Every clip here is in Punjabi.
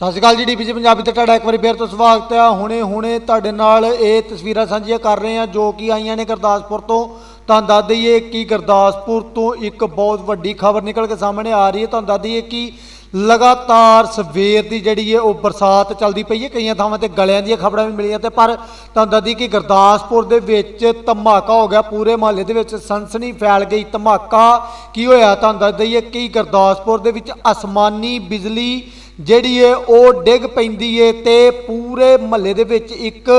ਸਤਿ ਸ਼੍ਰੀ ਅਕਾਲ ਜੀ ਡੀਪੀਸੀ ਪੰਜਾਬੀ ਤੇ ਤੁਹਾਡਾ ਇੱਕ ਵਾਰੀ ਫੇਰ ਤੋਂ ਸਵਾਗਤ ਹੈ। ਹੁਣੇ ਹੁਣੇ ਤੁਹਾਡੇ ਨਾਲ ਇਹ ਤਸਵੀਰਾਂ ਸਾਂਝੀਆਂ ਕਰ ਰਹੇ ਹਾਂ, ਜੋ ਕਿ ਆਈਆਂ ਨੇ ਗੁਰਦਾਸਪੁਰ ਤੋਂ। ਤੁਹਾਨੂੰ ਦੱਸ ਦਈਏ ਕਿ ਗੁਰਦਾਸਪੁਰ ਤੋਂ ਇੱਕ ਬਹੁਤ ਵੱਡੀ ਖਬਰ ਨਿਕਲ ਕੇ ਸਾਹਮਣੇ ਆ ਰਹੀ ਹੈ। ਤੁਹਾਨੂੰ ਦੱਸ ਦਈਏ ਕਿ ਲਗਾਤਾਰ ਸਵੇਰ ਦੀ ਜਿਹੜੀ ਹੈ ਉਹ ਬਰਸਾਤ ਚੱਲਦੀ ਪਈ ਹੈ। ਕਈਆਂ ਥਾਵਾਂ ਤੇ ਗਲਿਆਂ ਦੀਆਂ ਖਬਰਾਂ ਵੀ ਮਿਲੀਆਂ ਤੇ, ਪਰ ਤੁਹਾਨੂੰ ਦੱਸਦੀ ਕਿ ਗੁਰਦਾਸਪੁਰ ਦੇ ਵਿੱਚ ਧਮਾਕਾ ਹੋ ਗਿਆ। ਪੂਰੇ ਮਹੱਲੇ ਦੇ ਵਿੱਚ ਸਨਸਨੀ ਫੈਲ ਗਈ। ਧਮਾਕਾ ਕੀ ਹੋਇਆ? ਤੁਹਾਨੂੰ ਦੱਸ ਦਈਏ ਕਿ ਗੁਰਦਾਸਪੁਰ ਦੇ ਵਿੱਚ ਅਸਮਾਨੀ ਬਿਜਲੀ ਜਿਹੜੀ ਏ, ਉਹ ਡਿੱਗ ਪੈਂਦੀ ਏ ਤੇ ਪੂਰੇ ਮਹੱਲੇ ਦੇ ਵਿੱਚ ਇੱਕ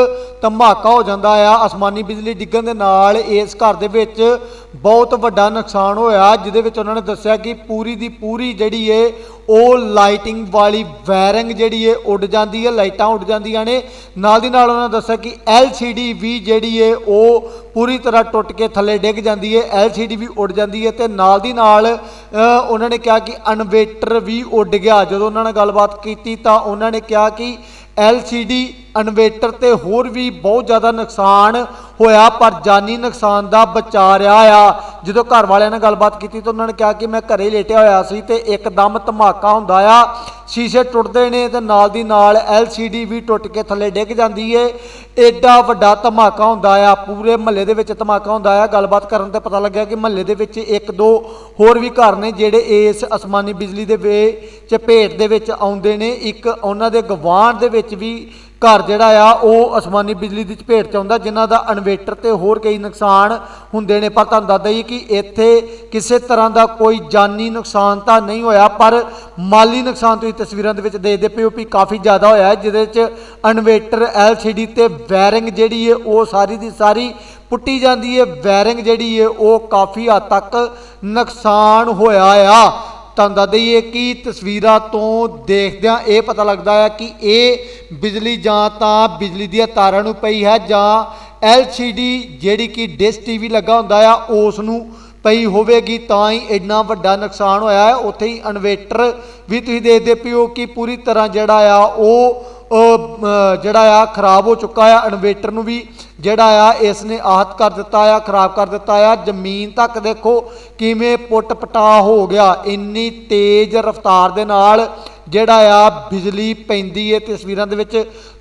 ਧਮਾਕਾ ਹੋ ਜਾਂਦਾ ਆ। ਅਸਮਾਨੀ ਬਿਜਲੀ ਡਿੱਗਣ ਦੇ ਨਾਲ ਇਸ ਘਰ ਦੇ ਵਿੱਚ ਬਹੁਤ ਵੱਡਾ ਨੁਕਸਾਨ ਹੋਇਆ, ਜਿਹਦੇ ਵਿੱਚ ਉਹਨਾਂ ਨੇ ਦੱਸਿਆ ਕਿ ਪੂਰੀ ਦੀ ਪੂਰੀ ਜਿਹੜੀ ਏ, ਉਹ ਲਾਈਟਿੰਗ ਵਾਲੀ ਵਾਇਰਿੰਗ ਜਿਹੜੀ ਏ, ਉੱਡ ਜਾਂਦੀ ਏ ਲਾਈਟਾਂ ਉੱਡ ਜਾਂਦੀਆਂ ਨੇ। ਨਾਲ ਦੀ ਨਾਲ ਉਹਨਾਂ ਨੇ ਦੱਸਿਆ ਕਿ LCD ਵੀ ਜਿਹੜੀ ਏ, ਉਹ ਪੂਰੀ ਤਰ੍ਹਾਂ ਟੁੱਟ ਕੇ ਥੱਲੇ ਡਿੱਗ ਜਾਂਦੀ ਏ LCD ਵੀ ਉੱਡ ਜਾਂਦੀ ਏ ਤੇ ਨਾਲ ਦੀ ਨਾਲ ਉਹਨਾਂ ਨੇ ਕਿਹਾ ਕਿ ਇਨਵੇਟਰ ਵੀ ਉੱਡ ਗਿਆ। ਜਦੋਂ ਉਹਨਾਂ ਨਾਲ ਗੱਲਬਾਤ ਕੀਤੀ ਤਾਂ ਉਹਨਾਂ ਨੇ ਕਿਹਾ ਕਿ LCD ਇਨਵੇਟਰ ਤੇ ਹੋਰ ਵੀ ਬਹੁਤ ਜ਼ਿਆਦਾ ਨੁਕਸਾਨ ਹੋਇਆ, ਪਰ ਜਾਨੀ ਨੁਕਸਾਨ ਦਾ ਬਚਾ ਰਿਹਾ ਆ। ਜਦੋਂ ਘਰ ਵਾਲਿਆਂ ਨਾਲ ਗੱਲਬਾਤ ਕੀਤੀ ਤਾਂ ਉਹਨਾਂ ਨੇ ਕਿਹਾ ਕਿ ਮੈਂ ਘਰੇ ਲੇਟਿਆ ਹੋਇਆ ਸੀ ਤੇ ਇੱਕਦਮ ਧਮਾਕਾ ਹੁੰਦਾ ਆ। ਸ਼ੀਸ਼ੇ ਟੁੱਟਦੇ ਨੇ ਤੇ ਨਾਲ ਦੀ ਨਾਲ LCD ਵੀ ਟੁੱਟ ਕੇ ਥੱਲੇ ਡਿੱਗ ਜਾਂਦੀ ਏ। ਐਡਾ ਵੱਡਾ ਧਮਾਕਾ ਹੁੰਦਾ ਆ, ਪੂਰੇ ਮਹੱਲੇ ਦੇ ਵਿੱਚ ਧਮਾਕਾ ਹੁੰਦਾ ਆ। ਗੱਲਬਾਤ ਕਰਨ ਤੇ ਪਤਾ ਲੱਗਿਆ ਕਿ ਮਹੱਲੇ ਦੇ ਵਿੱਚ ਇੱਕ ਦੋ ਹੋਰ ਵੀ ਘਰ ਨੇ ਜਿਹੜੇ ਇਸ ਅਸਮਾਨੀ ਬਿਜਲੀ ਦੇ ਵੇ ਚਪੇਟ ਦੇ ਵਿੱਚ ਆਉਂਦੇ ਨੇ। ਇੱਕ ਉਹਨਾਂ ਦੇ ਗਵਾਂਢ ਦੇ ਵਿੱਚ ਵੀ ਘਰ ਜਿਹੜਾ ਆ, ਉਹ ਅਸਮਾਨੀ ਬਿਜਲੀ ਦੀ ਚਪੇਟ ਚ ਆਉਂਦਾ, ਜਿਨ੍ਹਾਂ ਦਾ ਇਨਵੇਟਰ ਤੇ ਹੋਰ ਕਈ ਨੁਕਸਾਨ ਹੁੰਦੇ ਨੇ। ਪਰ ਤੁਹਾਨੂੰ ਦੱਸ ਦਈਏ ਕਿ ਇੱਥੇ ਕਿਸੇ ਤਰ੍ਹਾਂ ਦਾ ਕੋਈ ਜਾਨੀ ਨੁਕਸਾਨ ਤਾਂ ਨਹੀਂ ਹੋਇਆ, ਪਰ ਮਾਲੀ ਨੁਕਸਾਨ ਤੁਸੀਂ ਤਸਵੀਰਾਂ ਦੇ ਵਿੱਚ ਦੇਖਦੇ ਪਏ ਹੋ ਵੀ ਕਾਫੀ ਜ਼ਿਆਦਾ ਹੋਇਆ ਜਿਹਦੇ ਚ ਇਨਵੇਟਰ LCD ਤੇ ਵਾਇਰਿੰਗ ਜਿਹੜੀ ਹੈ, ਉਹ ਸਾਰੀ ਦੀ ਸਾਰੀ ਪੁੱਟੀ ਜਾਂਦੀ ਹੈ। ਵਾਇਰਿੰਗ ਜਿਹੜੀ ਹੈ, ਉਹ ਕਾਫੀ ਹੱਦ ਤੱਕ ਨੁਕਸਾਨ ਹੋਇਆ ਆ। ਤੁਹਾਨੂੰ ਦੱਸ ਦਈਏ ਕਿ ਤਸਵੀਰਾਂ ਤੋਂ ਦੇਖਦਿਆਂ ਇਹ ਪਤਾ ਲੱਗਦਾ ਹੈ ਕਿ ਇਹ ਬਿਜਲੀ ਜਾਂ ਤਾਂ ਬਿਜਲੀ ਦੀਆਂ ਤਾਰਾਂ ਨੂੰ ਪਈ ਹੈ ਜਾਂ LCD ਜਿਹੜੀ ਕਿ ਡਿਸ਼ ਟੀਵੀ ਲੱਗਾ ਹੁੰਦਾ ਆ, ਉਸ ਨੂੰ ਪਈ ਹੋਵੇਗੀ, ਤਾਂ ਹੀ ਇੰਨਾ ਵੱਡਾ ਨੁਕਸਾਨ ਹੋਇਆ ਹੈ। ਉੱਥੇ ਹੀ ਇਨਵੇਟਰ ਵੀ ਤੁਸੀਂ ਦੇਖਦੇ ਪਿਓ ਕਿ ਪੂਰੀ ਤਰ੍ਹਾਂ ਜਿਹੜਾ ਆ, ਉਹ ਜਿਹੜਾ ਆ, ਖਰਾਬ ਹੋ ਚੁੱਕਾ ਆ। ਇਨਵੇਟਰ ਨੂੰ ਵੀ ਜਿਹੜਾ ਆ ਇਸ ਨੇ ਆਹਤ ਕਰ ਦਿੱਤਾ ਆ, ਖਰਾਬ ਕਰ ਦਿੱਤਾ ਆ। ਜ਼ਮੀਨ ਤੱਕ ਦੇਖੋ ਕਿਵੇਂ ਪੁੱਟ ਪਟਾ ਹੋ ਗਿਆ। ਇੰਨੀ ਤੇਜ਼ ਰਫ਼ਤਾਰ ਦੇ ਨਾਲ ਜਿਹੜਾ ਆ ਬਿਜਲੀ ਪੈਂਦੀ ਹੈ ਤਸਵੀਰਾਂ ਦੇ ਵਿੱਚ,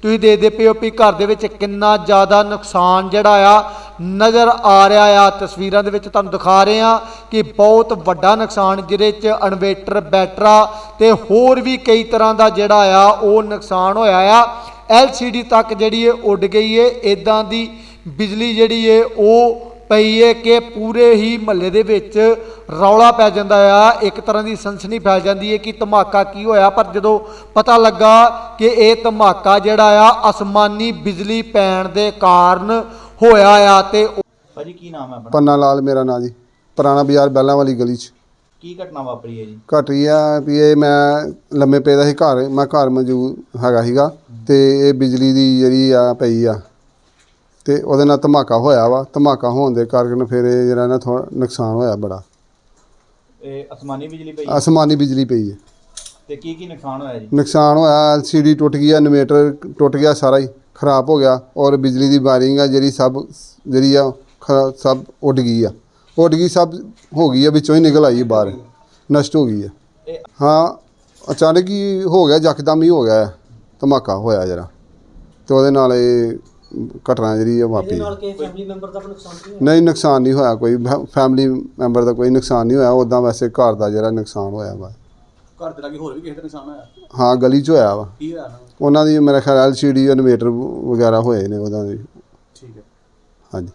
ਤੁਸੀਂ ਦੇਖਦੇ ਪਏ ਹੋ ਵੀ ਘਰ ਦੇ ਵਿੱਚ ਕਿੰਨਾ ਜ਼ਿਆਦਾ ਨੁਕਸਾਨ ਜਿਹੜਾ ਆ ਨਜ਼ਰ ਆ ਰਿਹਾ ਆ। ਤਸਵੀਰਾਂ ਦੇ ਵਿੱਚ ਤੁਹਾਨੂੰ ਦਿਖਾ ਰਹੇ ਆ ਕਿ ਬਹੁਤ ਵੱਡਾ ਨੁਕਸਾਨ ਜਿਹਦੇ 'ਚ ਇਨਵੇਟਰ, ਬੈਟਰਾ ਤੇ ਹੋਰ ਵੀ ਕਈ ਤਰ੍ਹਾਂ ਦਾ ਜਿਹੜਾ ਆ ਉਹ ਨੁਕਸਾਨ ਹੋਇਆ ਆ। LCD ਤੱਕ ਜਿਹੜੀ ਹੈ ਉੱਡ ਗਈ ਏ। ਇਦਾਂ ਦੀ ਬਿਜਲੀ ਜਿਹੜੀ ਏ ਉਹ ਪਈ ਏ ਕਿ ਪੂਰੇ ਹੀ ਮਹੱਲੇ ਦੇ ਵਿੱਚ ਰੌਲਾ ਪੈ ਜਾਂਦਾ ਆ। ਇੱਕ ਤਰ੍ਹਾਂ ਦੀ ਸਨਸਨੀ ਫੈਲ ਜਾਂਦੀ ਏ ਕਿ ਧਮਾਕਾ ਕੀ ਹੋਇਆ। ਪਰ ਜਦੋਂ ਪਤਾ ਲੱਗਾ ਕਿ ਇਹ ਧਮਾਕਾ ਜਿਹੜਾ ਆ ਅਸਮਾਨੀ ਬਿਜਲੀ ਪੈਣ ਦੇ ਕਾਰਨ ਹੋਇਆ ਆ ਤੇ ਉਹ- ਭਾਜੀ ਕੀ ਨਾਮ ਹੈ ਆਪਣਾ? ਪੰਨਾ ਲਾਲ ਮੇਰਾ ਨਾਂ ਜੀ। ਪੁਰਾਣਾ ਬਾਜ਼ਾਰ ਬੈਲਾਂ ਵਾਲੀ ਗਲੀ 'ਚ। ਕੀ ਘਟਨਾ ਵਾਪਰੀ ਹੈ ਜੀ? ਘਟ ਰਹੀ ਆ ਵੀ ਇਹ ਮੈਂ ਲੰਮੇ ਪਏ ਦਾ ਸੀ ਘਰ। ਮੈਂ ਘਰ ਮੌਜੂਦ ਹੈਗਾ ਸੀਗਾ ਤੇ ਇਹ ਬਿਜਲੀ ਦੀ ਜਿਹੜੀ ਆ ਪਈ ਆ। ਤੇ ਉਹਦੇ ਨਾਲ ਧਮਾਕਾ ਹੋਇਆ ਵਾ। ਧਮਾਕਾ ਹੋਣ ਦੇ ਕਾਰਨ ਫਿਰ ਇਹ ਜਿਹੜਾ ਨਾ ਥੋੜਾ ਨੁਕਸਾਨ ਹੋਇਆ ਬੜਾ। ਇਹ ਅਸਮਾਨੀ ਬਿਜਲੀ ਪਈ ਅਸਮਾਨੀ ਬਿਜਲੀ ਪਈ ਹੈ। ਤੇ ਕੀ ਕੀ ਨੁਕਸਾਨ ਹੋਇਆ ਜੀ? ਨੁਕਸਾਨ ਹੋਇਆ ਐਲਸੀਡੀ ਟੁੱਟ ਗਈ ਇਨਵੇਟਰ ਟੁੱਟ ਗਿਆ ਸਾਰਾ ਹੀ ਖਰਾਬ ਹੋ ਗਿਆ ਔਰ ਬਿਜਲੀ ਦੀ ਵਾਇਰਿੰਗ ਆ ਜਿਹੜੀ ਸਭ ਜਿਹੜੀ ਆ ਖ- ਸਭ ਉੱਡ ਗਈ ਆ। ਉੱਡ ਗਈ ਸਭ ਹੋ ਗਈ ਆ ਵਿੱਚੋਂ ਹੀ ਨਿਕਲ ਆਈ ਬਾਹਰ। ਨਸ਼ਟ ਹੋ ਗਈ ਆ। ਇਹ ਹਾਂ ਅਚਾਨਕ ਹੀ ਹੋ ਗਿਆ ਯਕਦਮ ਹੀ ਹੋ ਗਿਆ ਧਮਾਕਾ ਹੋਇਆ ਜਰਾ। ਤੇ ਉਹਦੇ ਨਾਲ ਇਹ ਘਟਨਾ ਜਿਹੜੀ ਆ ਵਾਪਰੀ। ਕਿ ਫੈਮਿਲੀ ਮੈਂਬਰ ਦਾ ਕੋਈ ਨੁਕਸਾਨ ਨਹੀਂ ਨਹੀਂ ਨੁਕਸਾਨ ਨਹੀਂ ਹੋਇਆ ਕੋਈ। ਫੈਮਿਲੀ ਮੈਂਬਰ ਦਾ ਕੋਈ ਨੁਕਸਾਨ ਨਹੀਂ ਹੋਇਆ। ਉਦਾਂ ਵੈਸੇ ਘਰ ਦਾ ਜਿਹੜਾ ਨੁਕਸਾਨ ਹੋਇਆ ਵਾ। ਘਰ ਦੇ ਲਾਗੇ ਹੋਰ ਵੀ ਕਿਸੇ ਦਾ ਨੁਕਸਾਨ ਹੋਇਆ? ਹਾਂ ਗਲੀ 'ਚ ਹੋਇਆ ਵਾ। ਕੀ ਹੋਇਆ ਨਾ ਉਹਨਾਂ ਦੀ ਮੇਰੇ ਖਿਆਲ ਐਲਸੀਡੀ ਇਨਵੇਟਰ ਵਗੈਰਾ ਹੋਏ ਨੇ ਉਹਨਾਂ ਦੇ ਠੀਕ ਹੈ। ਹਾਂਜੀ।